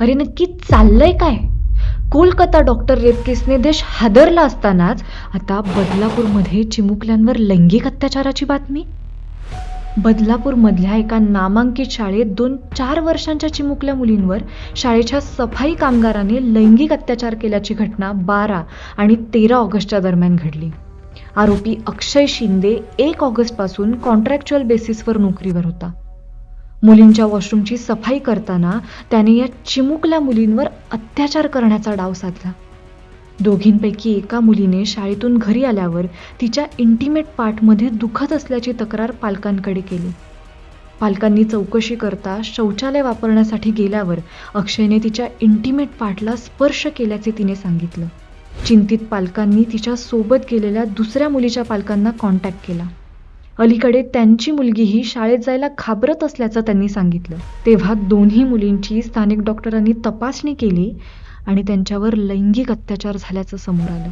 अरे नक्की चाललंय काय? कोलकाता डॉक्टर रेपकेसने देश हादरला असतानाच आता बदलापूरमध्ये चिमुकल्यांवर लैंगिक अत्याचाराची बातमी? बदलापूरमधल्या एका नामांकित शाळेत दोन चार वर्षांच्या चिमुकल्या मुलींवर शाळेच्या सफाई कामगाराने लैंगिक अत्याचार केल्याची घटना बारा आणि तेरा ऑगस्टच्या दरम्यान घडली. आरोपी अक्षय शिंदे एक ऑगस्टपासून कॉन्ट्रॅक्च्युअल बेसिसवर नोकरीवर होता. मुलींच्या वॉशरूमची सफाई करताना त्याने या चिमुकल्या मुलींवर अत्याचार करण्याचा डाव साधला. दोघींपैकी एका मुलीने शाळेतून घरी आल्यावर तिच्या इंटिमेट पार्टमध्ये दुखत असल्याची तक्रार पालकांकडे केली. पालकांनी चौकशी करता शौचालय वापरण्यासाठी गेल्यावर अक्षयने तिच्या इंटिमेट पार्टला स्पर्श केल्याचे तिने सांगितलं. चिंतित पालकांनी तिच्या सोबत गेलेल्या दुसऱ्या मुलीच्या पालकांना कॉन्टॅक्ट केला. अलीकडे त्यांची मुलगीही शाळेत जायला घाबरत असल्याचं त्यांनी सांगितलं. तेव्हा दोन्ही मुलींची स्थानिक डॉक्टरांनी तपासणी केली आणि त्यांच्यावर लैंगिक अत्याचार झाल्याचं समोर आलं.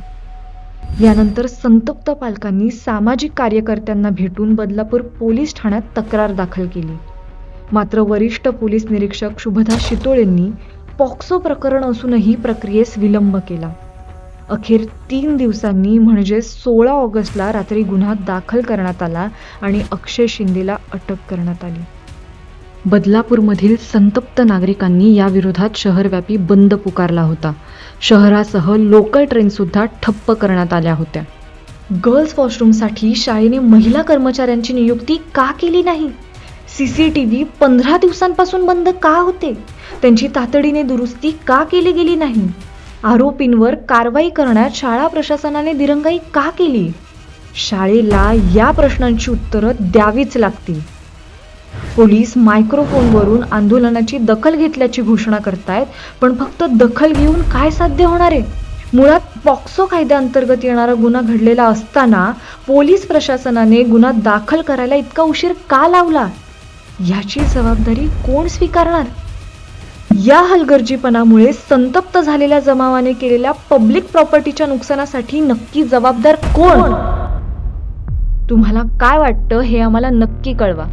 यानंतर संतप्त पालकांनी सामाजिक कार्यकर्त्यांना भेटून बदलापूर पोलीस ठाण्यात तक्रार दाखल केली. मात्र वरिष्ठ पोलीस निरीक्षक शुभदा शितोळेंनी पॉक्सो प्रकरण असूनही प्रक्रियेस विलंब केला. अखेर तीन दिवसांनी म्हणजे सोळा ऑगस्टला रात्री गुन्हा दाखल करण्यात आला आणि अक्षय शिंदेला अटक करण्यात आली. बदलापूरमधील संतप्त नागरिकांनी याविरोधात शहरव्यापी बंद पुकारला होता. शहरासह लोकल ट्रेनसुद्धा ठप्प करण्यात आल्या होत्या. गर्ल्स वॉशरूमसाठी शाळेने महिला कर्मचाऱ्यांची नियुक्ती का केली नाही? सी सी टी व्ही पंधरा दिवसांपासून बंद का होते? त्यांची तातडीने दुरुस्ती का केली गेली नाही? आरोपींवर कारवाई करण्यात शाळा प्रशासनाने दिरंगाई का केली? शाळेला या प्रश्नांची उत्तरं द्यावीच लागतील. पोलीस मायक्रोफोनवरून आंदोलनाची दखल घेतल्याची घोषणा करतायत पण फक्त दखल घेऊन काय साध्य होणार आहे? मुळात पॉक्सो कायद्याअंतर्गत येणारा गुन्हा घडलेला असताना पोलीस प्रशासनाने गुन्हा दाखल करायला इतका उशीर का लावला? याची जबाबदारी कोण स्वीकारणार? या हलगर्जीपणामुळे संतप्त झालेल्या जमावाने केलेल्या पब्लिक प्रॉपर्टीच्या नुकसानासाठी नक्की जबाबदार कोण? तुम्हाला काय वाटतं हे आम्हाला नक्की कळवा.